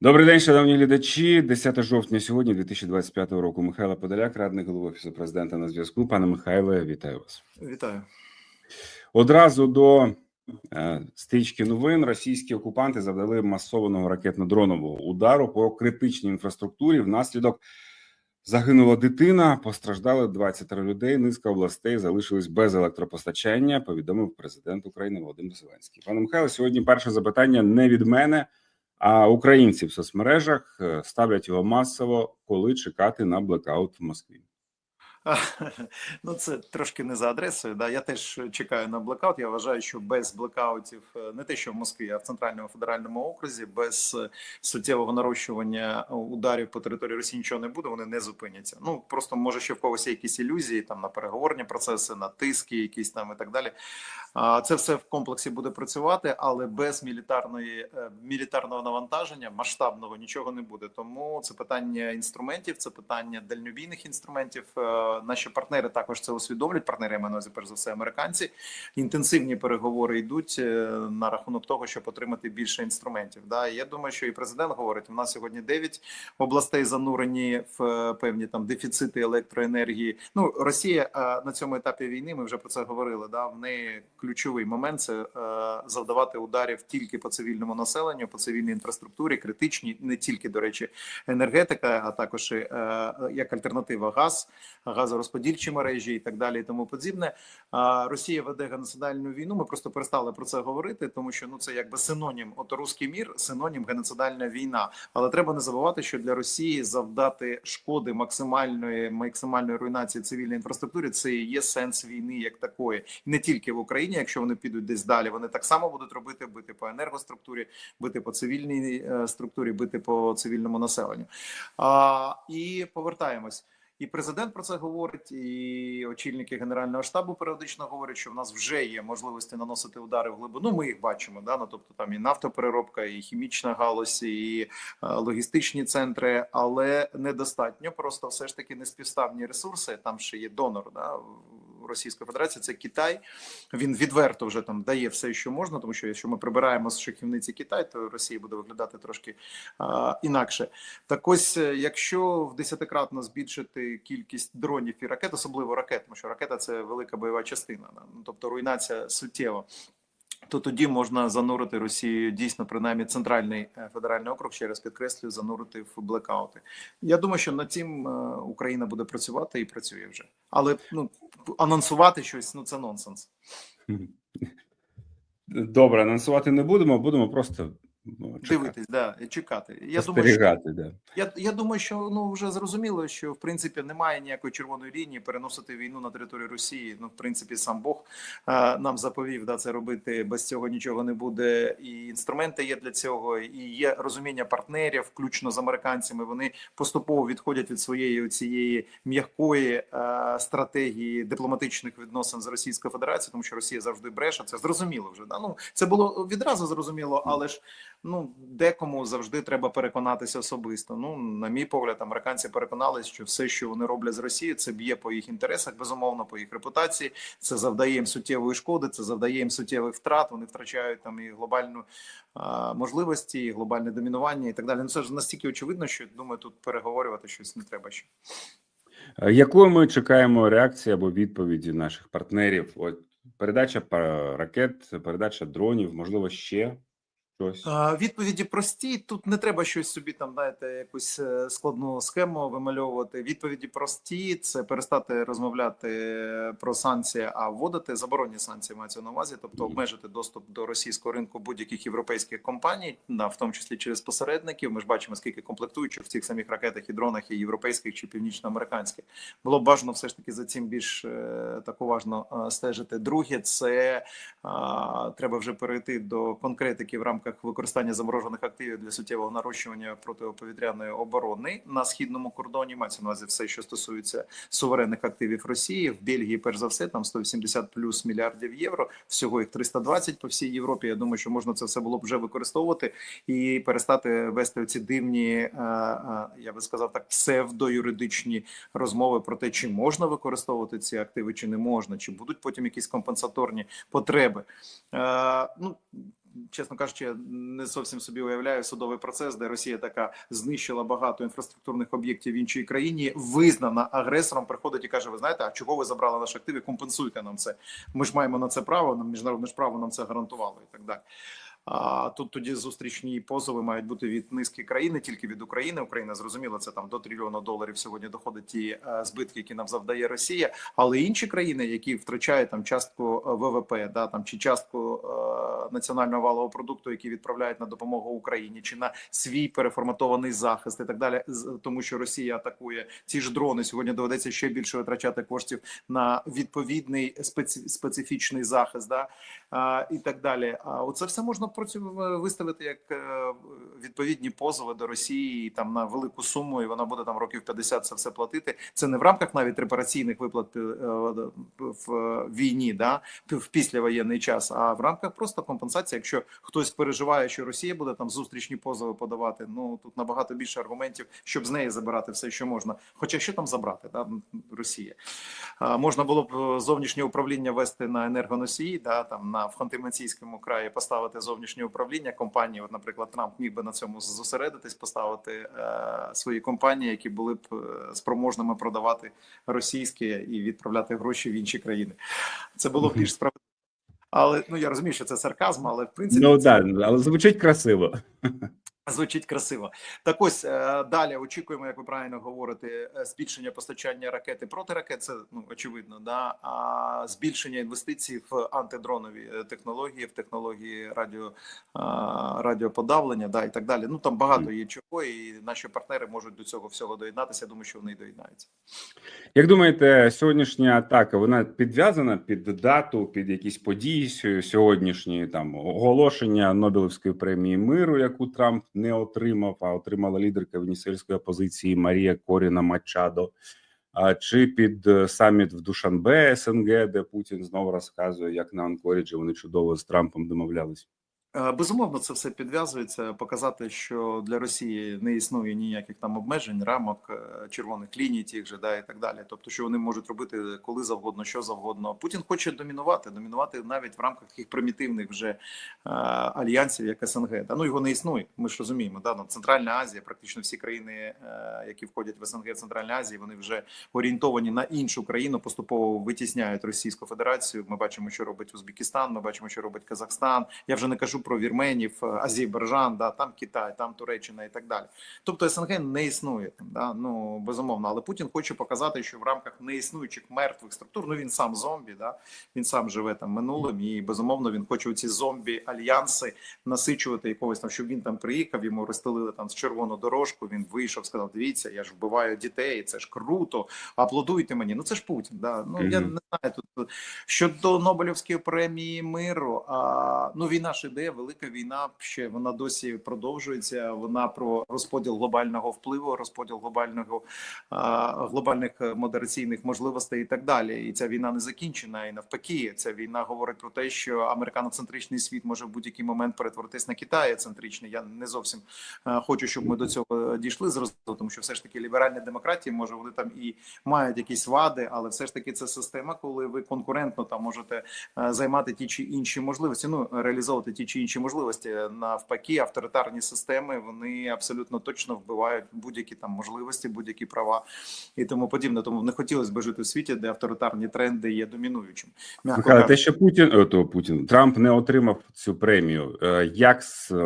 Добрий день, шановні глядачі. 10 жовтня сьогодні, 2025 року. Михайло Подоляк, радник голови офісу президента на зв'язку. Пане Михайле, вітаю вас. Вітаю. Одразу до е, стрічки новин російські окупанти завдали масованого ракетно-дронового удару по критичній інфраструктурі. Внаслідок загинула дитина, постраждали 20 людей. Низка областей залишились без електропостачання. Повідомив президент України Володимир Зеленський. Пане Михайло, сьогодні перше запитання не від мене. А українці в соцмережах е, ставлять його масово, коли чекати на блекаут в Москві. Ну, це трошки не за адресою. Да, я теж чекаю на блекаут. Я вважаю, що без блекаутів е, не те, що в Москві, а в центральному федеральному окрузі, без е, суттєвого нарощування ударів по території Росії нічого не буде. Вони не зупиняться. Ну просто може ще в когось є якісь ілюзії там на переговорні процеси, на тиски, якісь там і так далі. Це все в комплексі буде працювати, але без мілітарної е, мілітарного навантаження масштабного нічого не буде. Тому це питання інструментів, це питання дальнобійних інструментів наші партнери також це усвідомлюють. Партнери я маю перш за все, американці. Інтенсивні переговори йдуть е, на рахунок того, щоб отримати більше інструментів. Да, я думаю, що і президент говорить: у нас сьогодні 9 областей занурені в е, певні там дефіцити електроенергії. Ну Росія е, на цьому етапі війни. Ми вже про це говорили. Да, в неї ключовий момент це завдавати ударів тільки по цивільному населенню, по цивільній інфраструктурі, критичні, не тільки до речі, енергетика, а також як альтернатива газ, газ газорозподільчі мережі і так далі, і тому подібне. Росія веде геноцидальну війну. Ми просто перестали про це говорити, тому що ну це якби синонім. От руський мір, синонім геноцидальна війна. Але треба не забувати, що для Росії завдати шкоди максимальної максимальної руйнації цивільної інфраструктури це і є сенс війни як такої, і не тільки в Україні. Якщо вони підуть десь далі, вони так само будуть робити бити по енергоструктурі, бити по цивільній е, структурі, бити по цивільному населенню. А, І повертаємось. І президент про це говорить, і очільники генерального штабу періодично говорять, що в нас вже є можливості наносити удари в глибину. Ми їх бачимо. Да? Ну, тобто там і нафтопереробка, і хімічна галузь, і е, логістичні центри, але недостатньо. Просто все ж таки неспівставні ресурси. Там ще є донор. Да? Російської Федерації це Китай. Він відверто вже там дає все, що можна, тому що якщо ми прибираємо з шахівниці Китай, то Росія буде виглядати трошки а, інакше. Так ось, е, якщо в десятикратно збільшити кількість дронів і ракет, особливо ракет, тому що ракета це велика бойова частина, ну, тобто руйнація суттєва то тоді можна занурити Росію дійсно принаймні центральний е, федеральний округ, ще раз підкреслюю, занурити в блекаути. Я думаю, що над цим е, Україна буде працювати і працює вже, але ну анонсувати щось ну це нонсенс. Добре, анонсувати не будемо, будемо просто Ну, дивитись, да, чекати. Я думаю, що, да. я, я думаю, що ну вже зрозуміло, що в принципі немає ніякої червоної лінії переносити війну на територію Росії. Ну, в принципі, сам Бог а, нам заповів да це робити. Без цього нічого не буде. І інструменти є для цього, і є розуміння партнерів, включно з американцями. Вони поступово відходять від своєї цієї м'якої стратегії дипломатичних відносин з Російською Федерацією, тому що Росія завжди бреше. Це зрозуміло вже. Да? Ну це було відразу зрозуміло, але ж. Ну, декому завжди треба переконатися особисто. Ну, на мій погляд, американці переконалися, що все, що вони роблять з Росії, це б'є по їх інтересах, безумовно, по їх репутації. Це завдає їм суттєвої шкоди, це завдає їм суттєвих втрат. Вони втрачають там і глобальну а, можливості, і глобальне домінування, і так далі. Ну це ж настільки очевидно, що думаю, тут переговорювати щось не треба ще. Якою ми чекаємо реакції або відповіді наших партнерів? От передача ракет, передача дронів, можливо, ще Щось. Відповіді прості. Тут не треба щось собі там знаєте, якусь е, складну схему вимальовувати. Відповіді прості це перестати розмовляти про санкції, а вводити заборонні санкції мається на увазі, тобто обмежити доступ до російського ринку будь-яких європейських компаній, на в тому числі через посередників. Ми ж бачимо, скільки комплектуючих в цих самих ракетах і дронах і європейських чи північноамериканських було б бажано все ж таки за цим більш е, так уважно е, стежити. Друге, це а, треба вже перейти до конкретики в рамках рамках використання заморожених активів для суттєвого нарощування протиповітряної оборони на східному кордоні. Мається на увазі все, що стосується суверенних активів Росії в Бельгії, перш за все, там 180 плюс мільярдів євро. Всього їх 320 по всій Європі. Я думаю, що можна це все було б вже використовувати і перестати вести ці дивні, е, е, я би сказав так, псевдоюридичні розмови про те, чи можна використовувати ці активи, чи не можна, чи будуть потім якісь компенсаторні потреби. Е, ну чесно кажучи, я не зовсім собі уявляю судовий процес, де Росія така знищила багато інфраструктурних об'єктів в іншій країні, визнана агресором, приходить і каже: Ви знаєте, а чого ви забрали наші активи? Компенсуйте нам це. Ми ж маємо на це право. Нам міжнародне ж право нам це гарантувало і так далі. А тут тоді зустрічні позови мають бути від низки країн, тільки від України. Україна зрозуміло, це там до трильйона доларів сьогодні доходить ті е, збитки, які нам завдає Росія, але інші країни, які втрачають там частку е, ВВП, да там чи частку е, національного валового продукту, які відправляють на допомогу Україні, чи на свій переформатований захист, і так далі, тому що Росія атакує ці ж дрони. Сьогодні доведеться ще більше витрачати коштів на відповідний специ- специфічний захист, да а, і так далі. А оце все можна виставити як е, відповідні позови до Росії там на велику суму, і вона буде там років 50 це все платити. Це не в рамках навіть репараційних виплат е, в війні, да в післявоєнний час, а в рамках просто компенсації. Якщо хтось переживає, що Росія буде там зустрічні позови подавати, ну тут набагато більше аргументів, щоб з неї забирати все, що можна. Хоча що там забрати, да Росія можна було б е, зовнішнє управління вести на енергоносії, да там на в краї поставити зовнішнє управління компанії. От, наприклад, Трамп міг би на цьому зосередитись, поставити е, свої компанії, які були б е, спроможними продавати російське і відправляти гроші в інші країни. Це було б більш справедливо. Але ну я розумію, що це сарказм, але в принципі Ну це да, але звучить красиво. Звучить красиво. Так ось е, далі очікуємо, як ви правильно говорите, е, збільшення постачання ракети проти ракет. Це ну очевидно, да а збільшення інвестицій в антидронові е, технології, в технології радіо радіоподавлення, да і так далі. Ну там багато є чого, і наші партнери можуть до цього всього доєднатися. Я думаю, що вони й доєднаються. Як думаєте, сьогоднішня атака вона підв'язана під дату, під якісь події сьо- сьогоднішні там оголошення Нобелівської премії миру, яку Трамп не отримав, а отримала лідерка венесуельської опозиції Марія Коріна Мачадо. Чи під е, саміт в Душанбе СНГ, де Путін знову розказує, як на Анкоріджі вони чудово з Трампом домовлялись? Е, Безумовно, це все підв'язується. Показати, що для Росії не існує ніяких там обмежень, рамок, е, червоних ліній, тих же да і так далі. Тобто, що вони можуть робити коли завгодно, що завгодно. Путін хоче домінувати, домінувати навіть в рамках таких примітивних вже е, альянсів, як СНГ. Да? Ну його не існує. Ми ж розуміємо. Да? Ну, Центральна Азія, практично всі країни, які входять в СНГ Центральній Азії, вони вже орієнтовані на іншу країну, поступово витісняють Російську Федерацію. Ми бачимо, що робить Узбекистан. Ми бачимо, що робить Казахстан. Я вже не кажу про вірменів, е, Азербайджан, да там Китай, там Туреччина і так далі. Тобто СНГ не існує там, да ну безумовно. Але Путін хоче показати, що в рамках неіснуючих мертвих структур, ну він сам зомбі, да він сам живе там минулим, і безумовно він хоче ці зомбі альянси насичувати якогось там, щоб він там приїхав, йому розстелили там з червону дорожку. Він вийшов, сказав: Дивіться, я ж вбиваю дітей, це ж круто. Аплодуйте мені. Ну це ж Путін. Да ну я не знаю тут щодо Нобелівської премії миру. А ну війна ж іде, велика війна ще вона досі продовжується. Вона про розподіл глобального впливу, розподіл глобального глобальних е, модераційних можливостей і так далі. І ця війна не закінчена. І навпаки, ця війна говорить про те, що американоцентричний світ може в будь-який момент перетворитись на Китаєцентричний. Я не зовсім е, хочу, щоб ми до цього дійшли зрозуміло, тому що все ж таки ліберальні демократії, може вони там і мають якісь вади, але все ж таки це система, коли ви конкурентно там можете е, займати ті чи інші можливості. Ну реалізовувати ті чи інші можливості. Навпаки, авторитарні системи вони абсолютно точно вбивають будь-які там можливості, будь-які права і тому подібне. Тому не хотілося б жити в світі, де авторитарні тренди є домінуючим. М'яко те, що Путін то Путін Трамп не отримав цю премію, е, як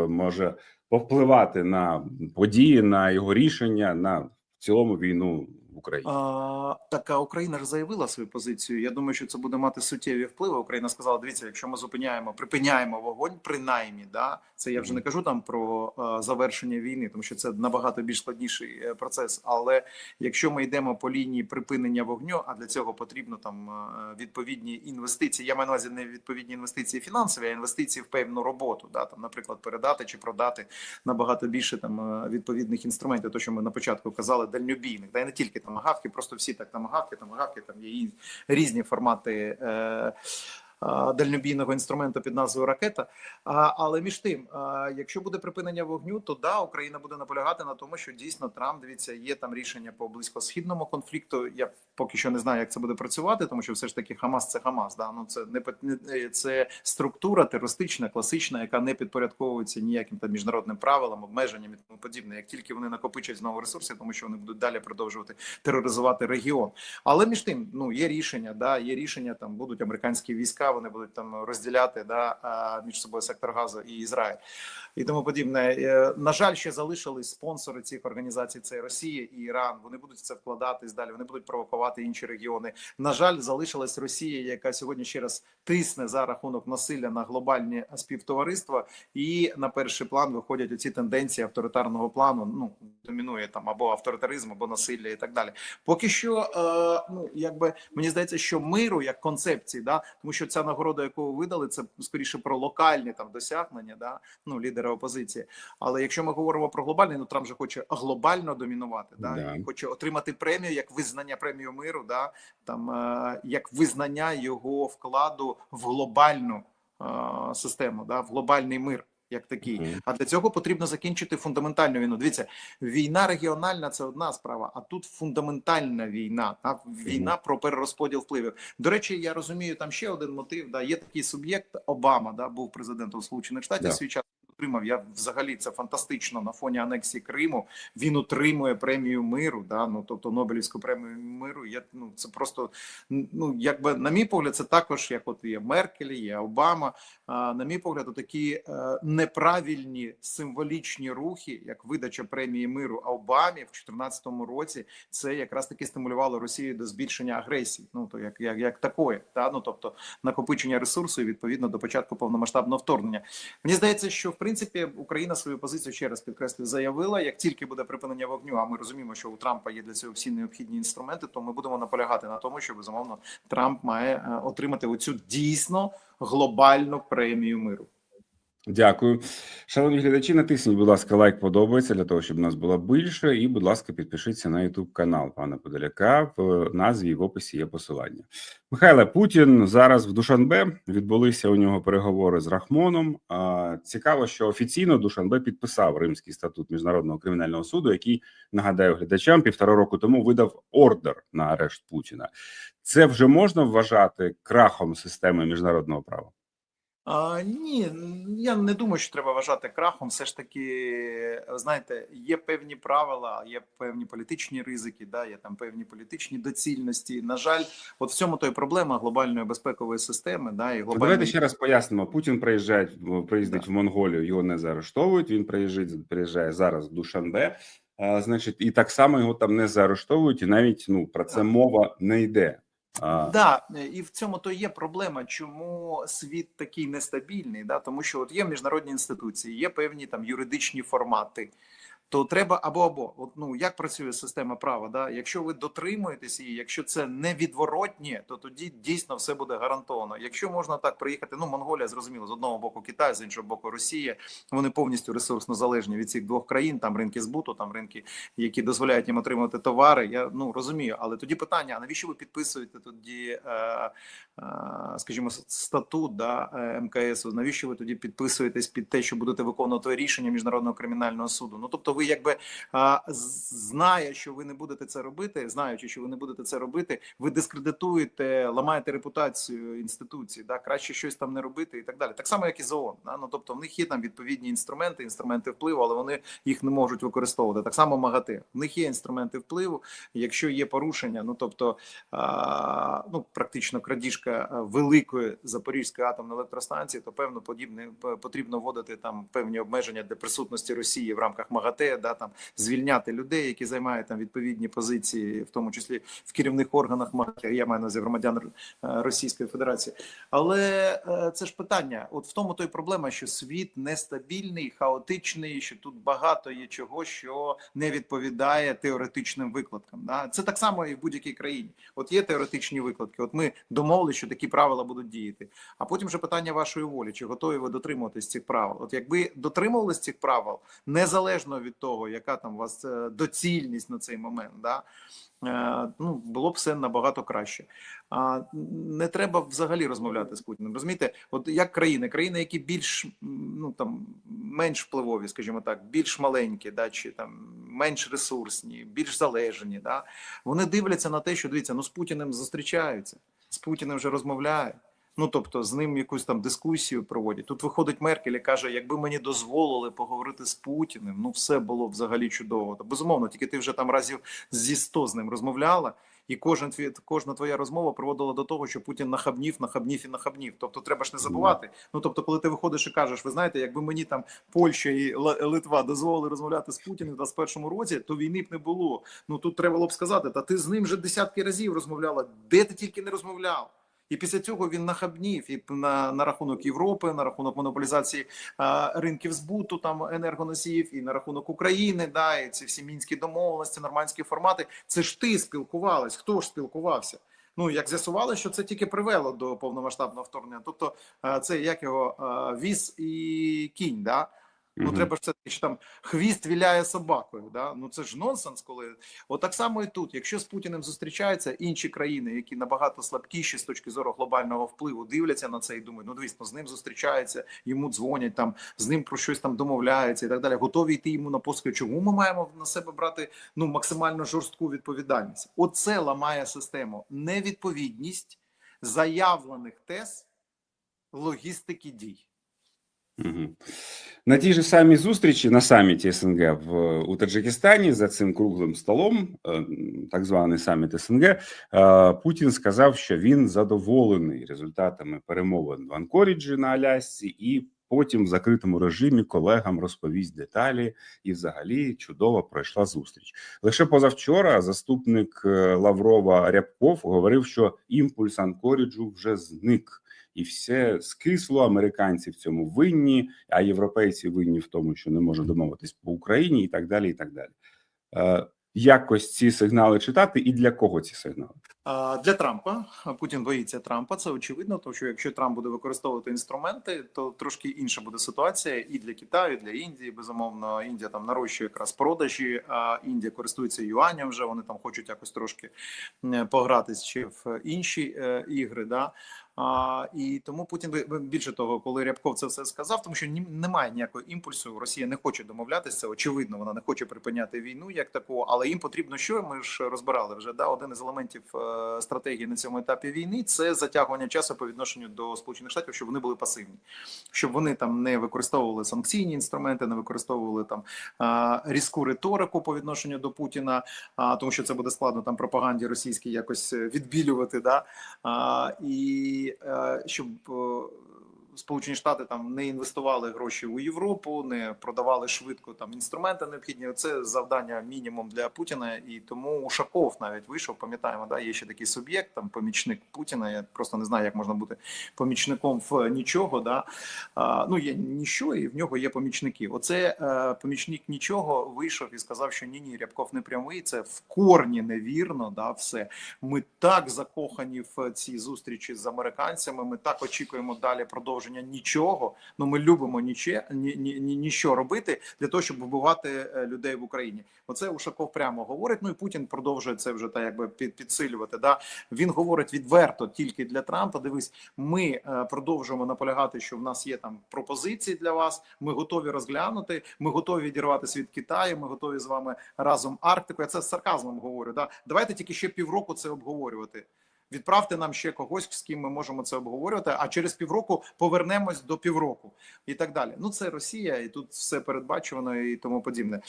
може повпливати на події, на його рішення, на в цілому війну в Україні? А, так а Україна ж заявила свою позицію. Я думаю, що це буде мати суттєві впливи. Україна сказала: дивіться, якщо ми зупиняємо, припиняємо вогонь, принаймні, да це я вже не кажу там про е, завершення війни, тому що це набагато більш складніший е, процес. Але якщо ми йдемо по лінії припинення вогню, а для цього потрібно там е, відповідні інвестиції. Я маю на увазі не відповідні інвестиції фінансові, а інвестиції в певну роботу. Да там, наприклад, передати чи продати набагато більше там е, відповідних інструментів, то що ми на початку казали, дальнобійних, да і не тільки тамагавки, просто всі так тамагавки, тамагавки, там є різні формати. Е, дальнобійного інструменту під назвою ракета. Але між тим, якщо буде припинення вогню, то да, Україна буде наполягати на тому, що дійсно Трамп дивіться, є там рішення по близькосхідному конфлікту. Я поки що не знаю, як це буде працювати, тому що все ж таки Хамас це Хамас. Да? Ну це не не- це структура терористична, класична, яка не підпорядковується ніяким там міжнародним правилам, обмеженням і тому подібне. Як тільки вони накопичать знову ресурси, тому що вони будуть далі продовжувати тероризувати регіон. Але між тим, ну є рішення, да, є рішення. Там будуть американські війська, вони будуть там розділяти да між собою сектор Газу і Ізраїль і тому подібне. Е, На жаль, ще залишились спонсори цих організацій. Це Росія і Іран. Вони будуть в це вкладатись далі. Вони будуть провокувати інші регіони. На жаль, залишилась Росія, яка сьогодні ще раз тисне за рахунок насилля на глобальні співтовариства, і на перший план виходять оці тенденції авторитарного плану. Ну домінує там або авторитаризм, або насилля, і так далі. Поки що, е, ну якби мені здається, що миру як концепції, да, тому що ця нагорода, яку ви видали, це скоріше про локальні там досягнення, да, ну лідера опозиції. Але якщо ми говоримо про глобальний, ну Трамп же хоче глобально домінувати, да, Да. і хоче отримати премію як визнання премію миру, да там е, як визнання його вкладу в глобальну е, систему, да, в глобальний мир. Як такий, а для цього потрібно закінчити фундаментальну війну. Дивіться, війна регіональна це одна справа, а тут фундаментальна війна. Та війна про перерозподіл впливів. До речі, я розумію, там ще один мотив. Да, є такий суб'єкт Обама, да, був президентом Сполучених Штатів yeah. свій час. Отримав я взагалі це фантастично на фоні анексії Криму. Він отримує премію миру, да ну тобто Нобелівську премію миру. Я ну це просто ну якби на мій погляд, це також як от є Меркель, є Обама. А, на мій погляд, такі е, неправильні символічні рухи, як видача премії миру Обамі в 2014 році, це якраз таки стимулювало Росію до збільшення агресії. Ну то як, як, як такої, та ну тобто накопичення ресурсу відповідно до початку повномасштабного вторгнення. Мені здається, що в принципі Україна свою позицію ще раз підкреслю заявила. Як тільки буде припинення вогню, а ми розуміємо, що у Трампа є для цього всі необхідні інструменти, то ми будемо наполягати на тому, що безумовно Трамп має е, отримати оцю дійсно глобальну премію миру. Дякую, шановні глядачі. Натисніть, будь ласка, лайк подобається для того, щоб нас було більше. І, будь ласка, підпишіться на Ютуб канал пана Подоляка. В назві в описі є посилання. Михайле Путін зараз в Душанбе відбулися у нього переговори з Рахмоном. Цікаво, що офіційно Душанбе підписав Римський статут міжнародного кримінального суду, який нагадаю глядачам півтора року тому видав ордер на арешт Путіна. Це вже можна вважати крахом системи міжнародного права. А, ні, я не думаю, що треба вважати крахом. Все ж таки, знаєте, є певні правила, є певні політичні ризики, да, є там певні політичні доцільності. На жаль, от в цьому то й проблема глобальної безпекової системи. Да, і Ну, глобальної... Давайте ще раз пояснимо. Путін приїжджає приїздить в Монголію, його не заарештовують. Він приїжджає, приїжджає зараз в Душанбе. А, значить, і так само його там не заарештовують, і навіть ну про це мова не йде. А, Да, і в цьому то є проблема, чому світ такий нестабільний, да? тому що от є міжнародні інституції, є певні там юридичні формати. То треба або або от ну як працює система права? Да, якщо ви дотримуєтесь її, якщо це невідворотнє, то тоді дійсно все буде гарантовано. Якщо можна так приїхати, ну Монголія зрозуміло з одного боку Китай, з іншого боку Росія. Вони повністю ресурсно залежні від цих двох країн. Там ринки збуту, там ринки, які дозволяють їм отримувати товари. Я ну розумію, але тоді питання: а навіщо ви підписуєте тоді, е, е, скажімо, статут да е, МКС? Навіщо ви тоді підписуєтесь під те, що будете виконувати рішення міжнародного кримінального суду? Ну тобто, ви якби а, знає, що ви не будете це робити, знаючи, що ви не будете це робити, ви дискредитуєте, ламаєте репутацію інституції. Да, краще щось там не робити і так далі. Так само, як і ЗООН. Да? Ну тобто, в них є там відповідні інструменти, інструменти впливу, але вони їх не можуть використовувати. Так само МАГАТЕ. В них є інструменти впливу. Якщо є порушення, ну тобто а, ну практично крадіжка великої Запорізької атомної електростанції, то певно подібне потрібно вводити там певні обмеження для присутності Росії в рамках МАГАТЕ, да там звільняти людей, які займають там відповідні позиції, в тому числі в керівних органах МАГАТЕ, я маю на увазі громадян е, Російської Федерації. Але е, це ж питання. От в тому то й проблема, що світ нестабільний, хаотичний, що тут багато є чого, що не відповідає теоретичним викладкам. Да? Це так само і в будь-якій країні. От є теоретичні викладки. От ми домовилися, що такі правила будуть діяти. А потім вже питання вашої волі, чи готові ви дотримуватись цих правил. От якби дотримувались цих правил, незалежно від того, яка там у вас е, доцільність на цей момент, да, е, ну, було б все набагато краще. А не треба взагалі розмовляти з Путіним. Розумієте, от як країни, країни, які більш ну там менш впливові, скажімо так, більш маленькі, да, чи там менш ресурсні, більш залежні, да, вони дивляться на те, що дивіться, ну з Путіним зустрічаються, з Путіним вже розмовляють. Ну тобто з ним якусь там дискусію проводять. Тут виходить Меркель і каже: якби мені дозволили поговорити з Путіним, ну все було б взагалі чудово. Та безумовно, тільки ти вже там разів зі 100 з ним розмовляла, і кожен кожна твоя розмова приводила до того, що Путін нахабнів, нахабнів і нахабнів. Тобто, треба ж не забувати. Ну тобто, коли ти виходиш і кажеш, ви знаєте, якби мені там Польща і Литва дозволили розмовляти з Путіним в 21 році, то війни б не було. Ну тут треба було б сказати, та ти з ним вже десятки разів розмовляла. Де ти тільки не розмовляв? І після цього він нахабнів і на, на рахунок Європи, на рахунок монополізації а, ринків збуту, там енергоносіїв, і на рахунок України. Да, і ці всі мінські домовленості, нормандські формати. Це ж ти спілкувалась. Хто ж спілкувався? Ну як з'ясували, що це тільки привело до повномасштабного вторгнення. Тобто, це як його віз і кінь. Да? Ну, треба ж все що там хвіст віляє собакою. Да? Ну це ж нонсенс, коли от так само і тут. Якщо з Путіним зустрічаються інші країни, які набагато слабкіші з точки зору глобального впливу, дивляться на це і думають, ну дивіться, з ним зустрічаються, йому дзвонять там, з ним про щось там домовляються і так далі. Готові йти йому на пошуки. Чому ми маємо на себе брати ну максимально жорстку відповідальність? Оце ламає систему. Невідповідність заявлених тез логістики дій. На тій же самій зустрічі на саміті СНГ в у Таджикистані за цим круглим столом, е, так званий саміт СНГ, е, Путін сказав, що він задоволений результатами перемовин в Анкоріджі на Алясці, і потім в закритому режимі колегам розповість деталі. І, взагалі, чудово пройшла зустріч. Лише позавчора заступник е, Лаврова Рябков говорив, що імпульс Анкоріджу вже зник і все скисло. Американці в цьому винні, а європейці винні в тому, що не можуть домовитись по Україні, і так далі. І так далі. Е, якось ці сигнали читати, і для кого ці сигнали? Для Трампа Путін боїться Трампа. Це очевидно, тому що якщо Трамп буде використовувати інструменти, то трошки інша буде ситуація і для Китаю, і для Індії. Безумовно, Індія там нарощує якраз продажі. А Індія користується юанем. Вже вони там хочуть якось трошки погратись ще в інші е, ігри. Да. А, і тому Путін більше того, коли Рябков це все сказав, тому що немає ніякого імпульсу. Росія не хоче домовлятися. Очевидно. Вона не хоче припиняти війну як таку, але їм потрібно що ми ж розбирали вже. Да, один із елементів е, стратегії на цьому етапі війни це затягування часу по відношенню до Сполучених Штатів, щоб вони були пасивні, щоб вони там не використовували санкційні інструменти, не використовували там е, різку риторику по відношенню до Путіна, а тому що це буде складно там пропаганді російській якось відбілювати. Да? І щоб е, Сполучені Штати там не інвестували гроші у Європу, не продавали швидко там інструменти необхідні. Це завдання мінімум для Путіна. І тому Ушаков навіть вийшов. Пам'ятаємо, да є ще такий суб'єкт, там помічник Путіна. Я просто не знаю, як можна бути помічником в нічого. Да а, ну є ніщо, і в нього є помічники. Оце е, помічник нічого вийшов і сказав, що ні, ні, Рябков не прямий. Це в корні невірно. Да, все ми так закохані в ці зустрічі з американцями. Ми так очікуємо далі продовження нічого. Ну ми любимо ніче, ні, ні, ні, ніщо робити для того, щоб вбивати е, людей в Україні. Оце Ушаков прямо говорить. Ну і Путін продовжує це вже так, якби під, підсилювати. Да він говорить відверто тільки для Трампа. Дивись, ми е, продовжуємо наполягати, що в нас є там пропозиції для вас. Ми готові розглянути. Ми готові відірватися від Китаю. Ми готові з вами разом Арктику. Я це з сарказмом говорю. Да, давайте тільки ще півроку це обговорювати. Відправте нам ще когось, з ким ми можемо це обговорювати. А через півроку повернемось до півроку і так далі. Ну це Росія, і тут все передбачувано і тому подібне.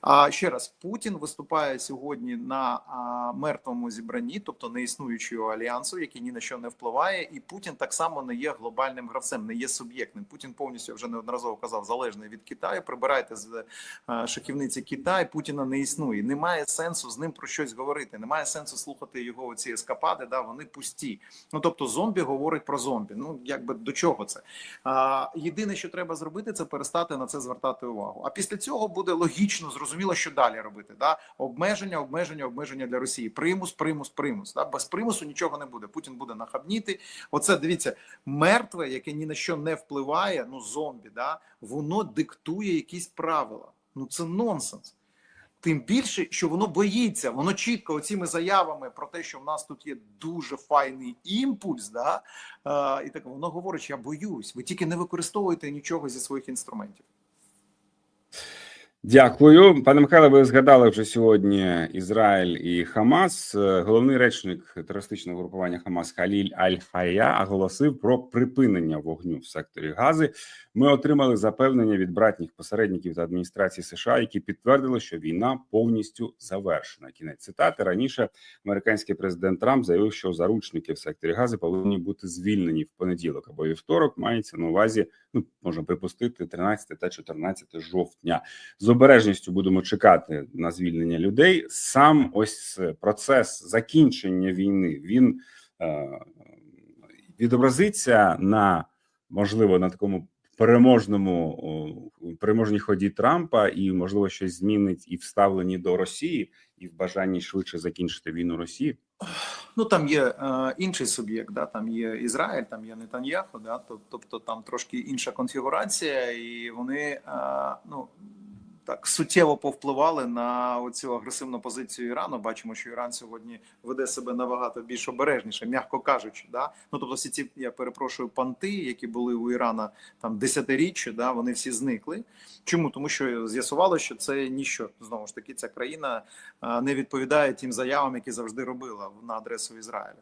А ще раз Путін виступає сьогодні на а, мертвому зібранні, тобто не існуючого альянсу, який ні на що не впливає, і Путін так само не є глобальним гравцем, не є суб'єктним. Путін повністю вже неодноразово казав, залежний від Китаю. Прибирайте з а, шахівниці Китай. Путіна не існує. Немає сенсу з ним про щось говорити. Немає сенсу слухати його оці ескапади. Да, вони пусті. Ну тобто, зомбі говорить про зомбі. Ну якби до чого це? А, єдине, що треба зробити, це перестати на це звертати увагу. А після цього буде логічно зрозуміло, що далі робити. Да? Обмеження, обмеження, обмеження для Росії. Примус, примус, примус. Да? Без примусу нічого не буде. Путін буде нахабніти. Оце дивіться, мертве, яке ні на що не впливає. Ну зомбі, да воно диктує якісь правила. Ну це нонсенс. Тим більше, що воно боїться, воно чітко оціми заявами про те, що в нас тут є дуже файний імпульс, да, е, і так воно говорить: я боюсь, ви тільки не використовуєте нічого зі своїх інструментів. Дякую, пане Михайле. Ви згадали вже сьогодні Ізраїль і Хамас. Е, Головний речник терористичного групування Хамас Халіль Аль-Хая оголосив про припинення вогню в секторі Гази. Ми отримали запевнення від братніх посередників та адміністрації США, які підтвердили, що війна повністю завершена. Кінець цитати раніше американський президент Трамп заявив, що заручники в секторі Гази повинні бути звільнені в понеділок або вівторок. Мається на увазі, ну можна припустити, 13 та 14 жовтня з обережністю будемо чекати на звільнення людей. Сам ось процес закінчення війни він е, відобразиться на можливо на такому переможному переможній ході Трампа, і можливо щось змінить і в ставленні до Росії, і в бажанні швидше закінчити війну Росії. Ну там є е, інший суб'єкт, да, там є Ізраїль, там є Нетаньяху, да, тоб- тобто там трошки інша конфігурація, і вони е, ну так суттєво повпливали на оцю агресивну позицію Ірану. Бачимо, що Іран сьогодні веде себе набагато більш обережніше, м'яко кажучи. Да? Ну тобто, всі ці я перепрошую панти, які були у Ірана там десятиріччя, да, вони всі зникли. Чому? Тому що з'ясувало, що це ніщо знову ж таки, ця країна не відповідає тим заявам, які завжди робила на адресу Ізраїлю.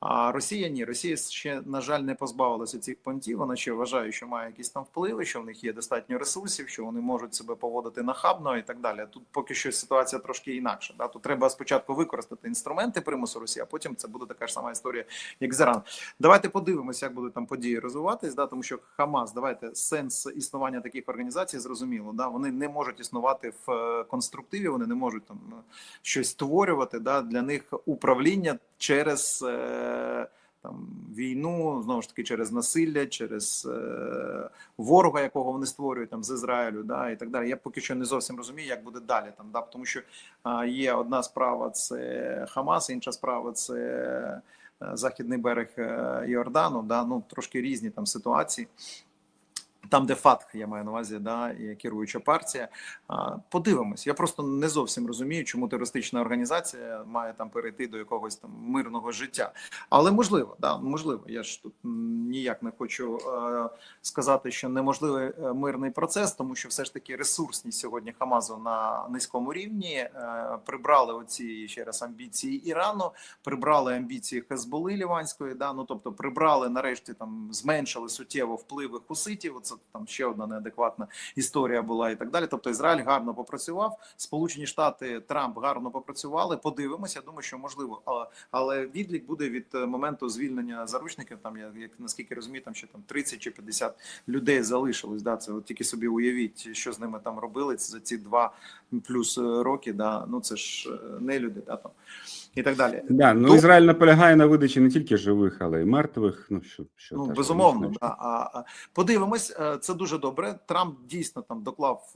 А Росія ні, Росія ще на жаль не позбавилася цих понтів. Вона ще вважає, що має якісь там впливи, що в них є достатньо ресурсів, що вони можуть себе поводити нахабно і так далі. Тут поки що ситуація трошки інакша. Да? Тут треба спочатку використати інструменти примусу Росії, а потім це буде така ж сама історія, як з Іраном. Давайте подивимося, як будуть там події розвиватись. Да? Тому що Хамас, давайте сенс існування таких організацій зрозуміло. Да? Вони не можуть існувати в е, конструктиві, вони не можуть там е, щось створювати. Да? Для них управління через. Там війну знову ж таки через насилля, через е, ворога, якого вони створюють там з Ізраїлю, да і так далі. Я поки що не зовсім розумію, як буде далі там, да, тому що е, є одна справа це Хамас, інша справа це е, західний берег е, Йордану. Да, ну трошки різні там ситуації. Там, де ФАТХ, я маю на увазі, да, і керуюча партія. Подивимось. Я просто не зовсім розумію, чому терористична організація має там перейти до якогось там мирного життя. Але можливо, да, можливо. Я ж тут ніяк не хочу е, сказати, що неможливий е, мирний процес, тому що все ж таки ресурсність сьогодні Хамазу на низькому рівні. Е, прибрали оці ще раз амбіції Ірану, прибрали амбіції Хезболи Ліванської. Да, ну тобто прибрали нарешті там зменшили суттєво впливи хуситів. Це там ще одна неадекватна історія була і так далі. Тобто Ізраїль гарно попрацював. Сполучені Штати Трамп гарно попрацювали. Подивимося. Я думаю, що можливо, але, але відлік буде від е, моменту звільнення заручників. Там я як наскільки розумію, там ще там 30 чи 50 людей залишилось. Да, це от тільки собі уявіть, що з ними там робили за ці два плюс е, роки. Да, ну це ж е, не люди, да там і так далі. Да, ну То- Ізраїль наполягає на видачі не тільки живих, але й мертвих. Ну що, що Ну, безумовно, да. а, а, подивимось, е, це дуже добре. Трамп дійсно там доклав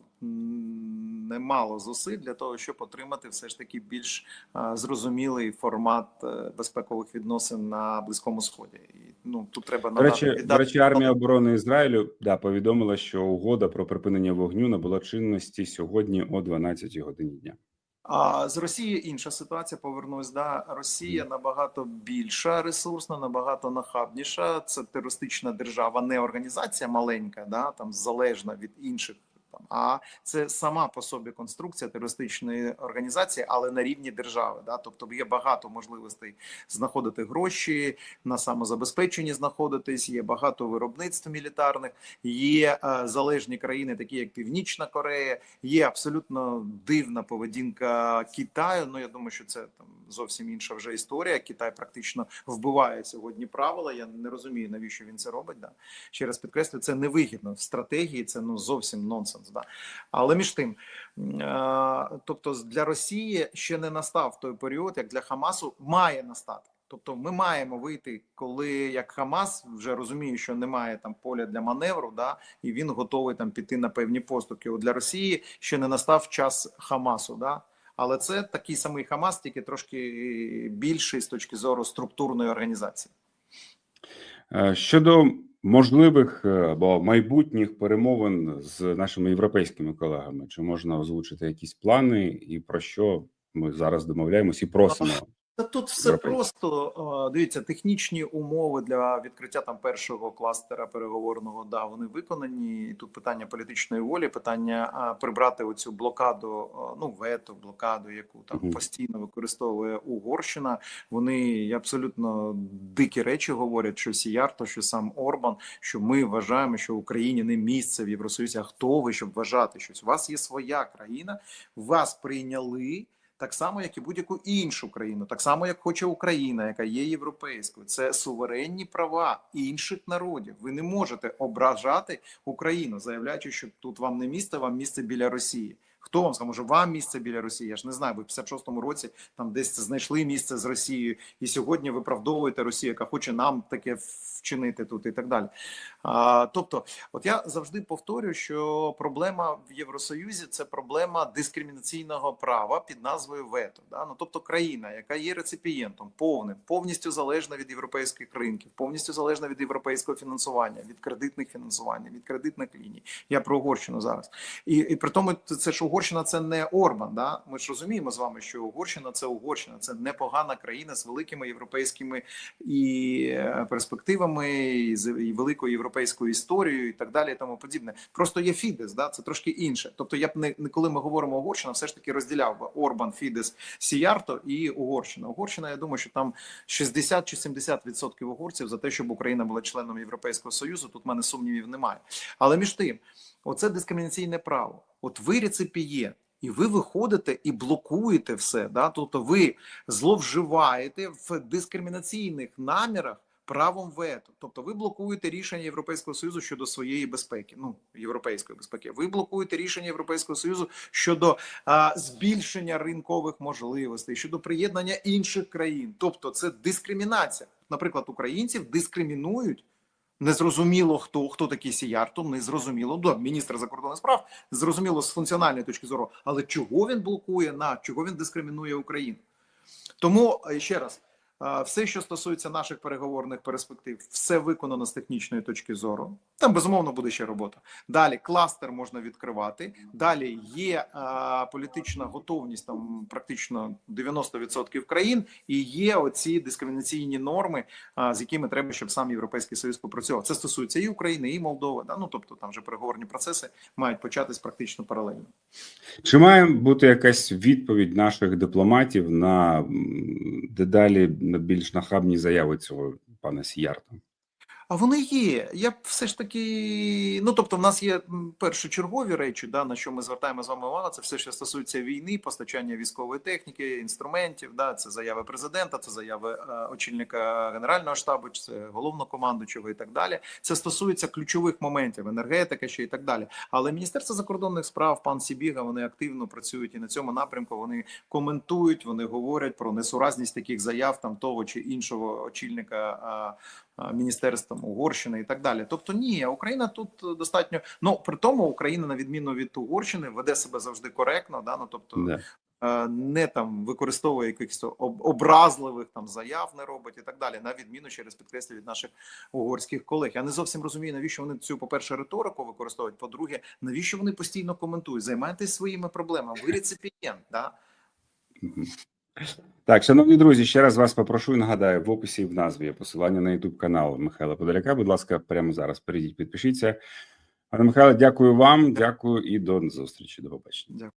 немало зусиль для того, щоб отримати все ж таки більш е, зрозумілий формат е, безпекових відносин на близькому сході. І ну тут треба До речі, до речі, армія оборони Ізраїлю да повідомила, що угода про припинення вогню набула чинності сьогодні о 12 годині дня. А з Росії інша ситуація. Повернусь. Да, Росія набагато більша ресурсна, набагато нахабніша. Це терористична держава, не організація маленька, да там залежна від інших. А це сама по собі конструкція терористичної організації, але на рівні держави. Да? Тобто є багато можливостей знаходити гроші на самозабезпеченні, знаходитись. Є багато виробництв мілітарних, є е, залежні країни, такі як Північна Корея. Є абсолютно дивна поведінка Китаю. Ну я думаю, що це там зовсім інша вже історія. Китай практично вбиває сьогодні правила. Я не розумію, навіщо він це робить. Да? Ще раз підкреслю, це невигідно в стратегії. Це ну зовсім нонсенс. Да? Але між тим, е, тобто для Росії ще не настав той період, як для Хамасу має настати. Тобто ми маємо вийти, коли як Хамас вже розуміє, що немає там поля для маневру, да, і він готовий там піти на певні поступки. От для Росії ще не настав час Хамасу, да. Але це такий самий Хамас, тільки трошки більший з точки зору структурної організації. Е, Щодо можливих е, або майбутніх перемовин з нашими європейськими колегами? Чи можна озвучити якісь плани, і про що ми зараз домовляємось і просимо? Та тут все просто дивіться, технічні умови для відкриття там першого кластера переговорного. Да, вони виконані. І тут питання політичної волі, питання прибрати оцю блокаду, ну вето, блокаду, яку там постійно використовує Угорщина. Вони абсолютно дикі речі говорять, що Сіярто, що сам Орбан, що ми вважаємо, що Україні не місце в Євросоюзі. А хто ви, щоб вважати щось? У вас є своя країна, вас прийняли. Так само, як і будь-яку іншу країну, так само, як хоче Україна, яка є європейською. Це суверенні права інших народів. Ви не можете ображати Україну, заявляючи, що тут вам не місце, вам місце біля Росії. Хто вам сказав, може, вам місце біля Росії? Я ж не знаю. Ви в 56-му році там десь знайшли місце з Росією, і сьогодні виправдовуєте Росію, яка хоче нам таке вчинити тут і так далі. А, тобто, от я завжди повторюю, що проблема в Євросоюзі це проблема дискримінаційного права під назвою вето. Да? Ну, тобто, країна, яка є реципієнтом, повним, повністю залежна від європейських ринків, повністю залежна від європейського фінансування, від кредитних фінансування, від кредитних ліній. Я про Угорщину зараз. І, і при тому, це ж Угорщина, це не Орбан. Да? Ми ж розуміємо з вами, що Угорщина це Угорщина, це непогана країна з великими європейськими і е, перспективами, і з і великою європейською історією, і так далі, і тому подібне. Просто є Фідес, да? це трошки інше. Тобто, я б не, не коли ми говоримо Угорщина, все ж таки розділяв би Орбан, Фідес, Сіярто і Угорщина. Угорщина, я думаю, що там 60 чи 70 відсотків угорців за те, щоб Україна була членом Європейського союзу. Тут в мене сумнівів немає. Але між тим, оце дискримінаційне право. От ви реципієнт. І ви виходите і блокуєте все, да? тобто ви зловживаєте в дискримінаційних намірах правом вето. Тобто ви блокуєте рішення Європейського Союзу щодо своєї безпеки, ну європейської безпеки. Ви блокуєте рішення Європейського Союзу щодо а, збільшення ринкових можливостей, щодо приєднання інших країн. Тобто, це дискримінація. Наприклад, українців дискримінують. Незрозуміло, хто хто такий Сіярто, незрозуміло. до міністра закордонних справ зрозуміло з функціональної точки зору, але чого він блокує на чого він дискримінує Україну? Тому е, ще раз, все, що стосується наших переговорних перспектив, все виконано з технічної точки зору. Там безумовно буде ще робота. Далі кластер можна відкривати. Далі є е, політична готовність там практично 90% країн, і є оці дискримінаційні норми, е, з якими треба, щоб сам Європейський Союз попрацював. Це стосується і України, і Молдови. Да? Ну тобто там вже переговорні процеси мають початись практично паралельно. Чи має бути якась відповідь наших дипломатів на дедалі більш нахабні заяви цього пана Сіярта? А вони є. Я все ж таки. Ну тобто, в нас є першочергові речі, да, на що ми звертаємо з вами увагу. Це все, що стосується війни, постачання військової техніки, інструментів. Да, це заяви президента, це заяви е, очільника генерального штабу, це головнокомандуючого і так далі. Це стосується ключових моментів, енергетика ще і так далі. Але Міністерство закордонних справ, пан Сібіга, вони активно працюють і на цьому напрямку. Вони коментують, вони говорять про несуразність таких заяв там того чи іншого очільника. Міністерством Угорщини і так далі. Тобто, ні, Україна тут достатньо. Ну при тому Україна, на відміну від Угорщини, веде себе завжди коректно. Да? Ну тобто Да. е, не там використовує якихось образливих там заяв, не робить і так далі. На відміну через підкреслю від наших угорських колег. Я не зовсім розумію, навіщо вони цю, по-перше, риторику використовують. По-друге, навіщо вони постійно коментують? Займайтесь своїми проблемами. Ви реципієнт, да? Так, шановні друзі, ще раз вас попрошу і нагадаю, в описі і в назві є посилання на YouTube канал Михайла Подоляка. Будь ласка, прямо зараз перейдіть, підпишіться. Пане Михайло, дякую вам, дякую і до зустрічі. До побачення. Дякую.